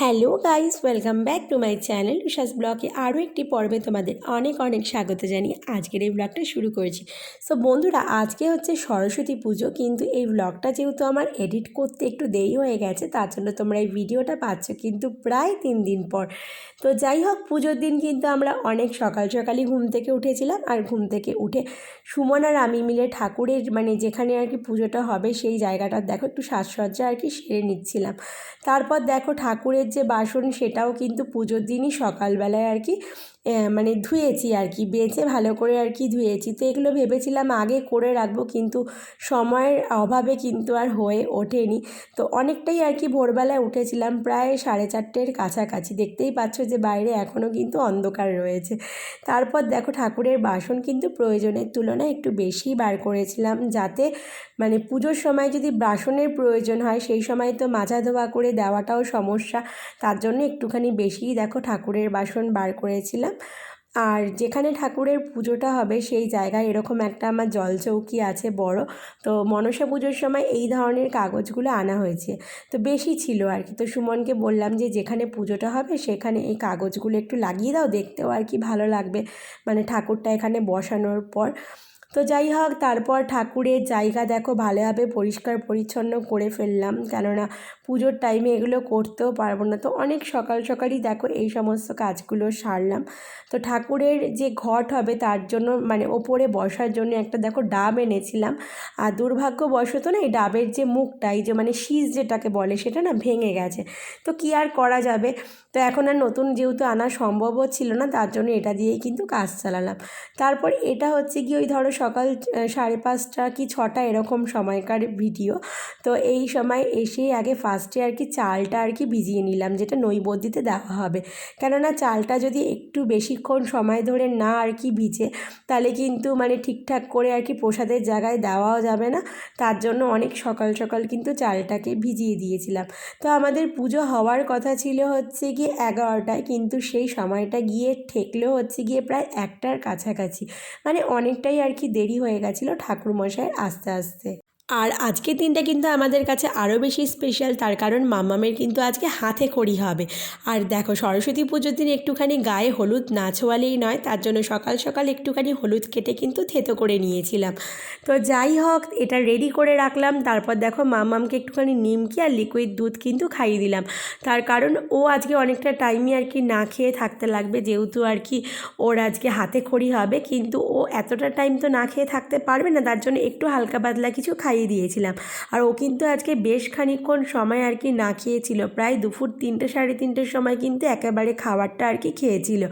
Hello guys welcome back to my channel Ushas ব্লগে আরও একটি পর্বে তোমাদের অনেক অনেক স্বাগত জানিয়ে আজকের এই ব্লগটা শুরু করেছি। সো বন্ধুরা, আজকে হচ্ছে সরস্বতী পুজো, কিন্তু এই ব্লগটা যেহেতু আমার এডিট করতে একটু দেরি হয়ে গেছে, তার জন্য তোমরা এই ভিডিওটা পাচ্ছ কিন্তু প্রায় তিন দিন পর। তো যাই হোক, পুজোর দিন কিন্তু আমরা অনেক সকাল সকালই ঘুম থেকে উঠেছিলাম, আর ঘুম থেকে উঠে সুমন আর আমি মিলে ঠাকুরের মানে যেখানে আর কি পুজোটা হবে সেই জায়গাটা, দেখো একটু সাজসজ্জা আর কি সেরে নিচ্ছিলাম। তারপর দেখো ঠাকুরের যে বাসন সেটাও কিন্তু পুজোর দিনই সকালবেলায় আর কি মানে ধুয়েছি আর কি বেঁচে ভালো করে আর কি ধুয়েছি। তো এগুলো ভেবেছিলাম আগে করে রাখব কিন্তু সময়ের অভাবে কিন্তু আর হয়ে ওঠেনি। তো অনেকটাই আর কি ভোরবেলায় উঠেছিলাম, প্রায় সাড়ে চারটের কাছাকাছি। দেখতেই পাচ্ছ যে বাইরে এখনও কিন্তু অন্ধকার রয়েছে। তারপর দেখো ঠাকুরের বাসন কিন্তু প্রয়োজনের তুলনায় একটু বেশি বার করেছিলাম যাতে মানে পুজোর সময় যদি বাসনের প্রয়োজন হয়, সেই সময় তো মাজা ধোয়া করে দেওয়াটাও সমস্যা। তার জন্য একটুখানি বেশিই দেখো ঠাকুরের বাসন বার করেছিলাম। আর যেখানে ঠাকুরের পুজোটা হবে সেই জায়গায় এরকম একটা আমার জলচৌকি আছে বড়। তো মনসা পুজোর সময় এই ধরনের কাগজগুলো আনা হয়েছে। তো বেশি ছিল আর কি। তো সুমনকে বললাম যে যেখানে পুজোটা হবে সেখানে এই কাগজগুলো একটু লাগিয়ে দাও, দেখতেও আর কি ভালো লাগবে। মানে ঠাকুরটা এখানে বসানোর পর। তো যাই হোক, তারপর ঠাকুরের জায়গা দেখো, ভালোভাবে পরিষ্কার পরিচ্ছন্ন করে ফেললাম। কেননা পুজোর টাইমে এগুলো করতেও পারব না। তো অনেক সকাল সকালই দেখো এই সমস্ত কাজগুলো সারলাম। তো ঠাকুরের যে ঘট হবে, তার জন্য মানে ওপরে বসার জন্য একটা দেখো ডাব এনেছিলাম। আর দুর্ভাগ্যবশত না, এই ডাবের যে মুখটা, এই যে মানে শীষ যেটাকে বলে, সেটা না ভেঙে গেছে। তো কী আর করা যাবে? তো এখন আর নতুন যেহেতু আনা সম্ভবও ছিল না, তার জন্য এটা দিয়েই কিন্তু কাজ চালালাম। তারপর এটা হচ্ছে কি ওই ধরো সকাল সাড়ে পাঁচটা কি ছটা এরকম সময়কার ভিডিও তো এই সময় এসেই আগে ফার্স্টে আর কি চালটা আর কি ভিজিয়ে নিলাম, যেটা নৈবদ্যিতে দেওয়া হবে। কেননা চালটা যদি একটু বেশিক্ষণ সময় ধরে না আর কি ভিজে, তাহলে কিন্তু মানে ঠিকঠাক করে আর কি প্রসাদের জায়গায় দেওয়াও যাবে না। তার জন্য অনেক সকাল সকাল কিন্তু চালটাকে ভিজিয়ে দিয়েছিলাম। তো আমাদের পুজো হওয়ার কথা ছিল হচ্ছে গিয়ে এগারোটায়, কিন্তু সেই সময়টা গিয়ে ঠেকলেও হচ্ছে গিয়ে প্রায় একটার কাছাকাছি। মানে অনেকটাই আর কি দেরি হয়ে গেছিল ঠাকুরমশাই আস্তে আস্তে। আর আজকের দিনটা কিন্তু আমাদের কাছে আরও বেশি স্পেশাল তার কারণ মামামের কিন্তু আজকে হাতে খড়ি হবে। আর দেখো, সরস্বতী পুজোর দিন একটুখানি গায়ে হলুদ না ছোয়ালেই নয়, তার জন্য সকাল সকাল একটুখানি হলুদ কেটে কিন্তু থেতো করে নিয়েছিলাম। তো যাই হোক, এটা রেডি করে রাখলাম। তারপর দেখো, মামামকে একটুখানি নিমকি আর লিকুইড দুধ কিন্তু খাইয়ে দিলাম। তার কারণ ও আজকে অনেকটা টাইমই আর কি না খেয়ে থাকতে লাগবে, যেহেতু আর কি ওর আজকে হাতে খড়ি হবে। কিন্তু ও এতটা টাইম তো না খেয়ে থাকতে পারবে না, তার জন্য একটু হালকা পাতলা কিছু খাই খাইয়ে দিয়েছিলাম। আর ও কিন্তু আজকে বেশ খানিকক্ষণ সময় আর কি না খেয়েছিল। প্রায় দুপুর তিনটে, সাড়ে তিনটের সময় কিন্তু একেবারে খাবারটা আর কি খেয়েছিল।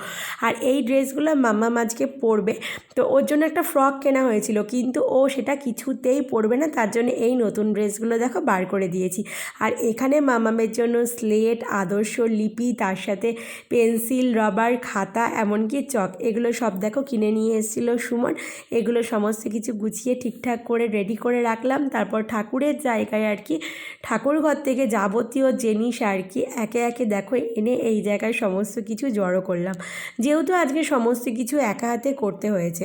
আর এই ড্রেসগুলো মাম্মা আজকে পরবে। তো ওর জন্য একটা ফ্রক কেনা হয়েছিল। কিন্তু ও সেটা কিছুতেই পরবে না। তার জন্য এই নতুন ড্রেসগুলো দেখো বার করে দিয়েছি। আর এখানে মামামের জন্য স্লেট, আদর্শ লিপি, তার সাথে পেন্সিল, রবার, খাতা, এমনকি চক। এগুলো সব দেখো কিনে নিয়ে এসেছিল সুমন। এগুলো সমস্ত কিছু গুছিয়ে ঠিকঠাক করে রেডি করে রাখলাম। রাখলাম তারপর ঠাকুরের জায়গায় আর কি ঠাকুর ঘর থেকে যাবতীয় জিনিস আর কি একে একে দেখো এনে এই জায়গায় সমস্ত কিছু জড়ো করলাম। যেহেতু আজকে সমস্ত কিছু একা হাতে করতে হয়েছে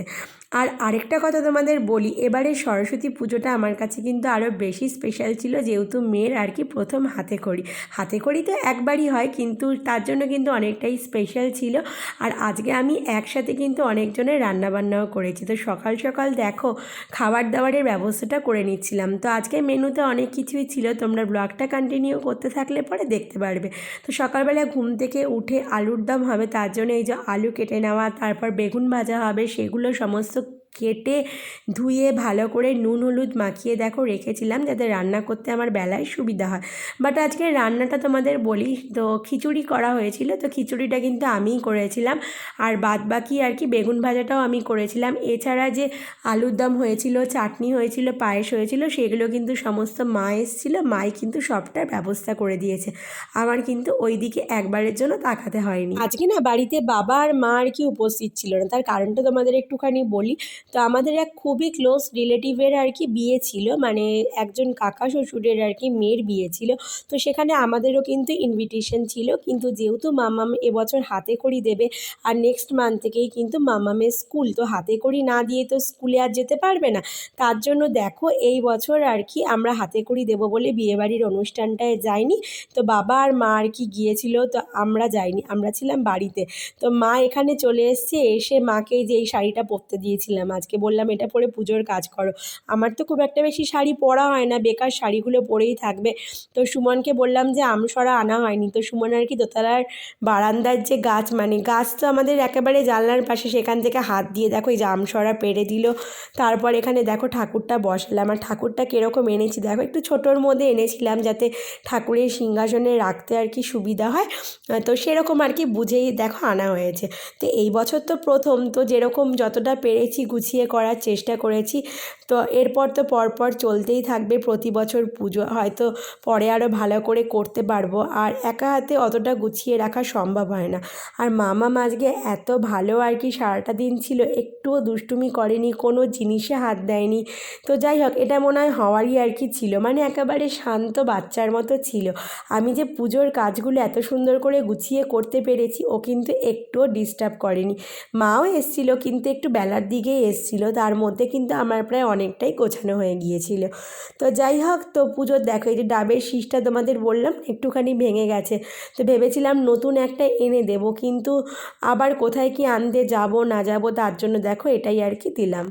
আর আরেকটা কথা তোমাদের বলি, এবারে সরস্বতী পুজোটা আমার কাছে কিন্তু আরও বেশি স্পেশাল ছিল যেহেতু মেয়ের আর কি প্রথম হাতে খড়ি হাতে খড়ি তো একবারই হয় কিন্তু তার জন্য কিন্তু অনেকটাই স্পেশাল ছিল। আর আজকে আমি একসাথে কিন্তু অনেকজনের রান্নাবান্নাও করেছি। তো সকাল সকাল দেখো, খাবার দাবারের ব্যবস্থাটা করে নিচ্ছিলাম। তো আজকে মেনুতে অনেক কিছুই ছিল, তোমরা ব্লগটা কন্টিনিউ করতে থাকলে পরে দেখতে পারবে। তো সকালবেলা ঘুম থেকে উঠে আলুর দম হবে, তার জন্য এই যে আলু কেটে নেওয়া, তারপর বেগুন ভাজা হবে, সেগুলো সমস্ত ಸುತ್ತ কেটে ধুয়ে ভালো করে নুন, হলুদ মাখিয়ে দেখো রেখেছিলাম যাতে রান্না করতে আমার বেলায় সুবিধা হয়। বাট আজকে রান্নাটা তোমাদের বলি, তো খিচুড়ি করা হয়েছিল, তো খিচুড়িটা কিন্তু আমিই করেছিলাম। আর বাদ বাকি আর কি বেগুন ভাজাটাও আমি করেছিলাম। এছাড়া যে আলুর দম হয়েছিল, চাটনি হয়েছিল, পায়েস হয়েছিল, সেগুলো কিন্তু সমস্ত মা এসেছিল, মাই কিন্তু সবটার ব্যবস্থা করে দিয়েছে। আমার কিন্তু ওই দিকে একবারের জন্য তাকাতে হয়নি। আজকে না বাড়িতে বাবা আর মা আর কি উপস্থিত ছিল না, তার কারণটা তোমাদের একটুখানি বলি। তো আমাদের এক খুবই ক্লোজ রিলেটিভের আর কি বিয়ে ছিল মানে একজন কাকা শ্বশুরের আর কি মেয়ের বিয়ে ছিল। তো সেখানে আমাদেরও কিন্তু ইনভিটেশন ছিল, কিন্তু যেহেতু মামাম এবছর হাতে খড়ি দেবে, আর নেক্সট মান্থ থেকেই কিন্তু মামামের স্কুল তো হাতে খড়ি না দিয়ে তো স্কুলে আর যেতে পারবে না। তার জন্য দেখো, এই বছর আর কি আমরা হাতে খড়ি দেবো বলে বিয়েবাড়ির অনুষ্ঠানটায় যাইনি। তো বাবা আর মা আর কি গিয়েছিল, তো আমরা যাইনি, আমরা ছিলাম বাড়িতে। তো মা এখানে চলে এসছে, এসে মাকে যে এই শাড়িটা পরতে দিয়েছিলাম আজকে বললাম এটা পরে পুজোর কাজ করো। আমার তো খুব একটা বেশি শাড়ি পরা হয় না, বেকার শাড়িগুলো পরেই থাকবে। তো সুমনকে বললাম যে আমসরা আনা হয়নি। তো সুমন আর কি দোতলার বারান্দার যে গাছ মানে গাছ তো আমাদের একেবারে জানলার পাশে, সেখান থেকে হাত দিয়ে দেখো এই যে আমসরা পেরে দিল। তারপর এখানে দেখো ঠাকুরটা বসালাম। আর ঠাকুরটা কীরকম এনেছি দেখো, একটু ছোটোর মধ্যে এনেছিলাম যাতে ঠাকুরের সিংহাসনে রাখতে আর কি সুবিধা হয়। তো সেরকম আর কি বুঝেই দেখো আনা হয়েছে। তো এই বছর তো প্রথম, তো যেরকম যতটা পেরেছি গুছিয়ে করার চেষ্টা করেছি। তো এরপর তো পরপর চলতেই থাকবে, প্রতি বছর পুজো। হয়তো পরে আরও ভালো করে করতে পারব। আর একা হাতে অতটা গুছিয়ে রাখা সম্ভব হয় না। আর মামা আজকে এত ভালো আর কি সারাটা দিন ছিল, একটুও দুষ্টুমি করেনি, কোনো জিনিসে হাত দেয়নি। তো যাই হোক, এটা মনে হয় হওয়ারই আর কি ছিল। মানে একেবারে শান্ত বাচ্চার মতো ছিল। আমি যে পুজোর কাজগুলো এত সুন্দর করে গুছিয়ে করতে পেরেছি, ও কিন্তু একটুও ডিস্টার্ব করেনি। মাও এসছিল, কিন্তু একটু বেলার দিকেই এসছিল, তার মধ্যে কিন্তু আমার প্রায় অনেকটাই গোছানো হয়ে গিয়েছিল। তো যাই হোক, তো পুজোর দেখো, এই যে ডাবের শীষটা তোমাদের বললাম, একটুখানি ভেঙে গেছে। তো ভেবেছিলাম নতুন একটা এনে দেব, কিন্তু আবার কোথায় কি আনতে যাব, না যাব, তার জন্য দেখো এটাই আর কি দিলাম।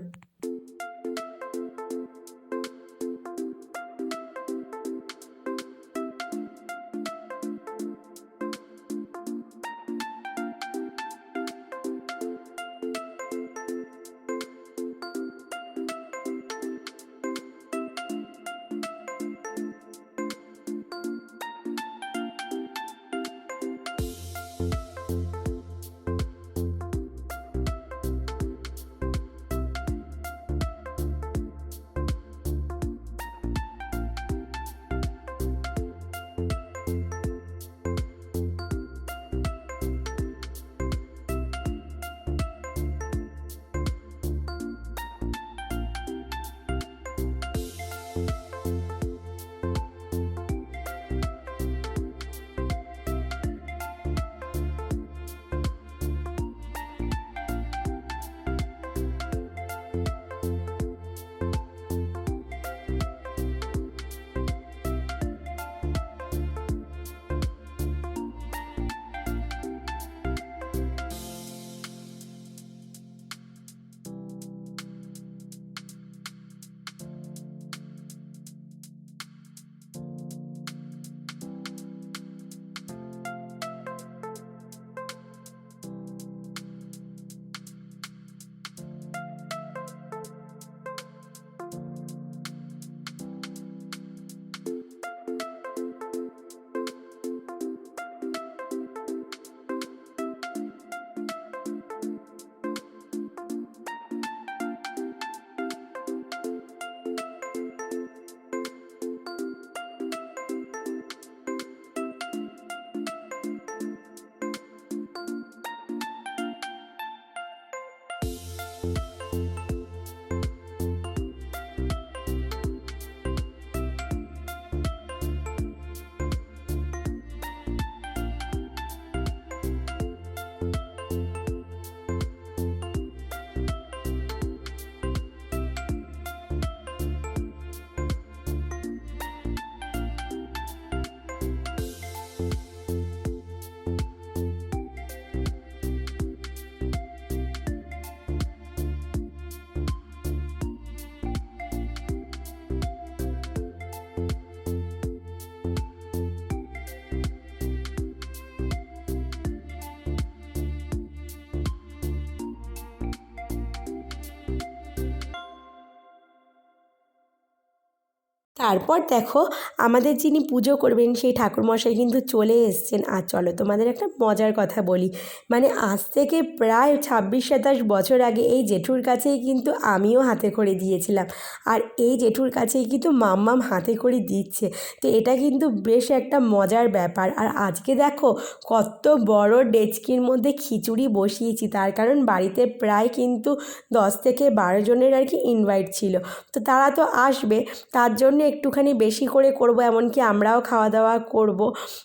তারপর দেখো আমাদের যিনি পুজো করবেন সেই ঠাকুরমশাই কিন্তু চলে এসছেন। আর চলো তোমাদের একটা মজার কথা বলি। মানে আজ থেকে প্রায় ছাব্বিশ সাতাশ বছর আগে এই জেঠুর কাছেই কিন্তু আমিও হাতে করে দিয়েছিলাম। আর এই জেঠুর কাছেই কিন্তু মাম্মাম হাতে করে দিচ্ছে। তো এটা কিন্তু বেশ একটা মজার ব্যাপার। আর আজকে দেখো কত বড় ডেচকির মধ্যে খিচুড়ি বসিয়েছি। তার কারণ বাড়িতে প্রায় কিন্তু দশ থেকে বারো জনের আর কি ইনভাইট ছিল। তো তারা তো আসবে, তার জন্য একটুখানি বেশি করে করব, এমনকি আমরাও খাওয়া দাওয়া করব।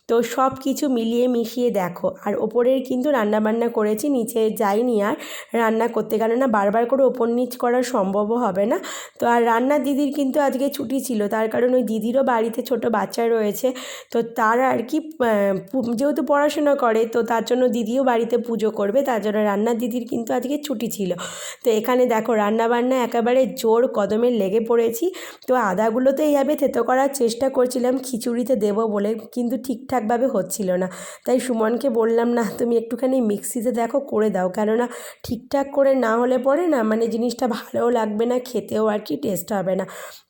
তো সব কিছু মিলিয়ে মিশিয়ে দেখো। আর ওপরের কিন্তু রান্নাবান্না করেছি, নিচে যাইনি আর রান্না করতে। কেননা বারবার করে ওপর নিচ করা সম্ভবও হবে না। তো আর রান্নার দিদির কিন্তু আজকে ছুটি ছিল। তার কারণ ওই দিদিরও বাড়িতে ছোট বাচ্চা রয়েছে। তো তার আর কি যেহেতু পড়াশোনা করে, তো তার জন্য দিদিও বাড়িতে পুজো করবে। তার জন্য রান্নার দিদির কিন্তু আজকে ছুটি ছিল। তো এখানে দেখো রান্না বান্না একেবারে জোর কদমে লেগে পড়েছি। তো আদাগুলো তো এইভাবে থেতো করার চেষ্টা করছিলাম খিচুড়িতে দেবো বলে কিন্তু ঠিকঠাকভাবে হচ্ছিল না। তাই সুমনকে বললাম, না, তুমি একটুখানি মিক্সিতে দেখো, করে দাও। কেননা ঠিকঠাক করে না হলে পরে না মানে জিনিসটা ভালোও লাগবে না, খেতেও আর কি টেস্ট হবে না।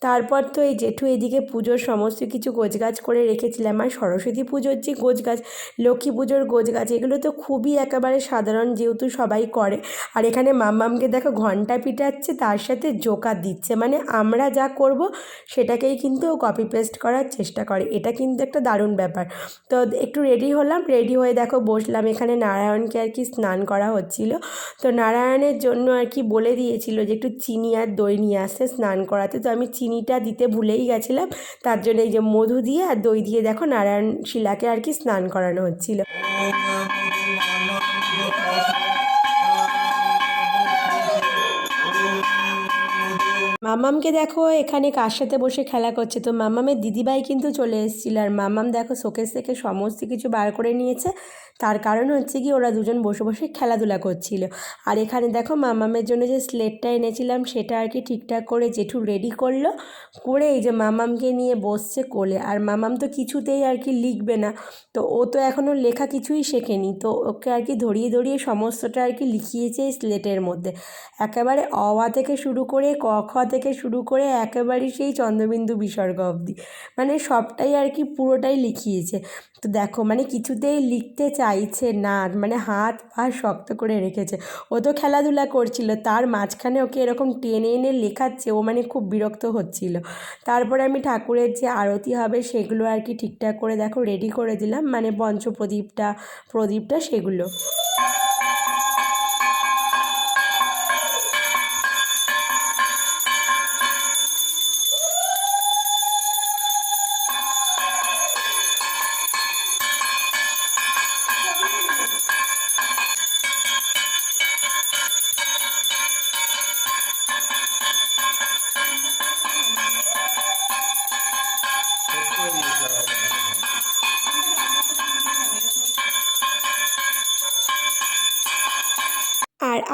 তারপর তো এই জেঠু এদিকে পুজোর সমস্ত কিছু গোছগাছ করে রেখেছিলাম। আর সরস্বতী পুজোর যে গোছগাছ, লক্ষ্মী পুজোর গোছগাছ, এগুলো তো খুবই একেবারে সাধারণ যেহেতু সবাই করে। আর এখানে মাম্মামকে দেখো, ঘণ্টা পিটাচ্ছে, তার সাথে জোকার দিচ্ছে। মানে আমরা যা করব, সেটাকেই কিন্তু কপি পেস্ট করার চেষ্টা করে। এটা কিন্তু একটা দারুণ ব্যাপার। তো একটু রেডি হলাম। রেডি হয়ে দেখো বসলাম। এখানে নারায়ণকে আর কি স্নান করা হচ্ছিল। তো নারায়ণের জন্য আর কি বলে দিয়েছিল যে একটু চিনি আর দই নিয়ে আসতে স্নান করাতে। তো আমি চিনিটা দিতে ভুলেই গেছিলাম। তার জন্য এই যে মধু দিয়ে আর দই দিয়ে দেখো নারায়ণ শিলাকে আর কি স্নান করানো হচ্ছিল। মামামকে দেখো, এখানে কার সাথে বসে খেলা করছে? তো মামামের দিদিভাই কিন্তু চলে এসেছিল। আর মামাম দেখো, শোকেস থেকে সমস্ত কিছু বার করে নিয়েছে। তার কারণ হচ্ছে কি ওরা দুজন বসে বসে খেলাধুলা করছিল। আর এখানে দেখো মামামের জন্য যে স্লেটটা এনেছিলাম, সেটা আর কি ঠিকঠাক করে জেঠু রেডি করল, করে এই যে মামামকে নিয়ে বসছে কোলে। আর মামাম তো কিছুতেই আর কি লিখবে না। তো ও তো এখনও লেখা কিছুই শেখেনি। তো ওকে আর কি ধরিয়ে ধরিয়ে সমস্তটা আর কি লিখিয়েছে এই স্লেটের মধ্যে। একেবারে অ আ থেকে শুরু করে ক খ থেকে শুরু করে একেবারে সেই চন্দ্রবিন্দু বিসর্গ অবধি। মানে সবটাই আর কি পুরোটাই লিখিয়েছে। তো দেখো মানে কিছুতেই লিখতে চাইছে না মানে হাত পা শক্ত করে রেখেছে। ও তো খেলাধুলা করছিল, তার মাঝখানে ওকে এরকম টেনে এনে লেখাচ্ছে, ও মানে খুব বিরক্ত হচ্ছিল। তারপরে আমি ঠাকুরের যে আরতি হবে সেগুলো আর কি ঠিকঠাক করে, দেখো রেডি করে দিলাম মানে পঞ্চপ্রদীপটা, প্রদীপটা সেগুলো।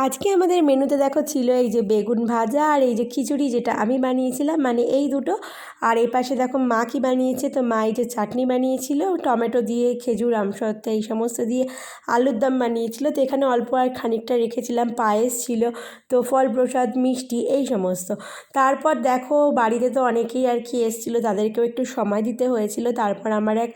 আজকে আমাদের মেনুতে দেখো ছিল এই যে বেগুন ভাজা আর এই যে খিচুড়ি যেটা আমি বানিয়েছিলাম মানে এই দুটো। আর এই পাশে দেখো মা কি বানিয়েছে, তো মা এই যে চাটনি বানিয়েছিল, টমেটো দিয়ে, খেজুর, আমসত্ত্ব এই সমস্ত দিয়ে আলুর দম বানিয়েছিল। তো এখানে অল্প আর খানিকটা রেখেছিলাম, পায়েস ছিল, তো ফল, প্রসাদ, মিষ্টি এই সমস্ত। তারপর দেখো বাড়িতে তো অনেকেই আর কি এসেছিল, তাদেরকেও একটু সময় দিতে হয়েছিল। তারপর আমার এক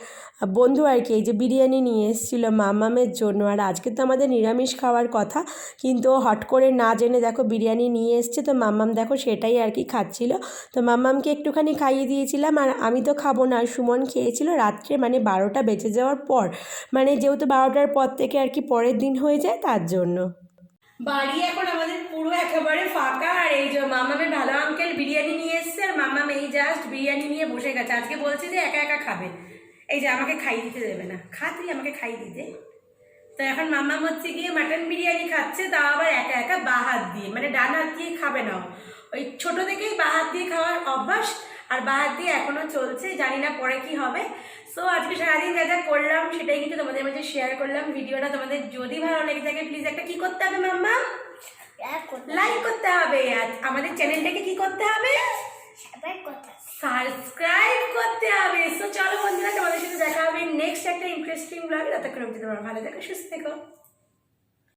বন্ধু আর কি, এই যে বিরিয়ানি নিয়ে এসেছিল মামামের জন্য। আর আজকে তো আমাদের নিরামিষ খাওয়ার কথা, কিন্তু হট করে না জেনে দেখো বিরিয়ানি নিয়ে এসছে, তো মাম্মাম দেখো সেটাই আর কি খাচ্ছিল। তো মাম্মামকে একটুখানি খাইয়ে দিয়েছিলাম, আর আমি তো খাব না। সুমন খেয়েছিল রাত্রে মানে বারোটা বেজে যাওয়ার পর মানে যেহেতু বারোটার পর থেকে আর কি পরের দিন হয়ে যায় তার জন্য। বাড়ি এখন আমাদের পুরো একেবারে ফাঁকা, আর এই যে মামামের ভালো আঙ্কেল বিরিয়ানি নিয়ে এসছে, আর মামাম এই জাস্ট বিরিয়ানি নিয়ে বসে গেছে। আজকে বলছে যে একা একা খাবে। এই যে আমাকে খাইয়ে দিতে দেবে না। খা তুই আমাকে খাইয়ে দিতে। তো এখন মাম্মাম হচ্ছে গিয়ে মাটন বিরিয়ানি খাচ্ছে তাও আবার একা একা বা হাত দিয়ে। মানে ডান হাত দিয়ে খাবে না ওই ছোট থেকেই বা হাত দিয়ে খাওয়ার অভ্যাস আর বা হাত দিয়ে এখনও চলছে জানি না পরে কি হবে। সো আজকে সারাদিন যা যা করলাম সেটাই কিন্তু তোমাদের মাঝে শেয়ার করলাম। ভিডিওটা তোমাদের যদি ভালো লেগে থাকে প্লিজ একটা কি করতে হবে মাম্মা? লাইক করতে হবে। আর আমাদের চ্যানেলটাকে কি করতে হবে। সাবস্ক্রাইব করতে হবে। সো চলো বন্ধুরা, তোমাদের সাথে দেখা হবে নেক্সট একটা ইন্টারেস্টিং ব্লগ ততক্ষণ অব্দি তোমরা ভালো থেকো, সুস্থ থেকো।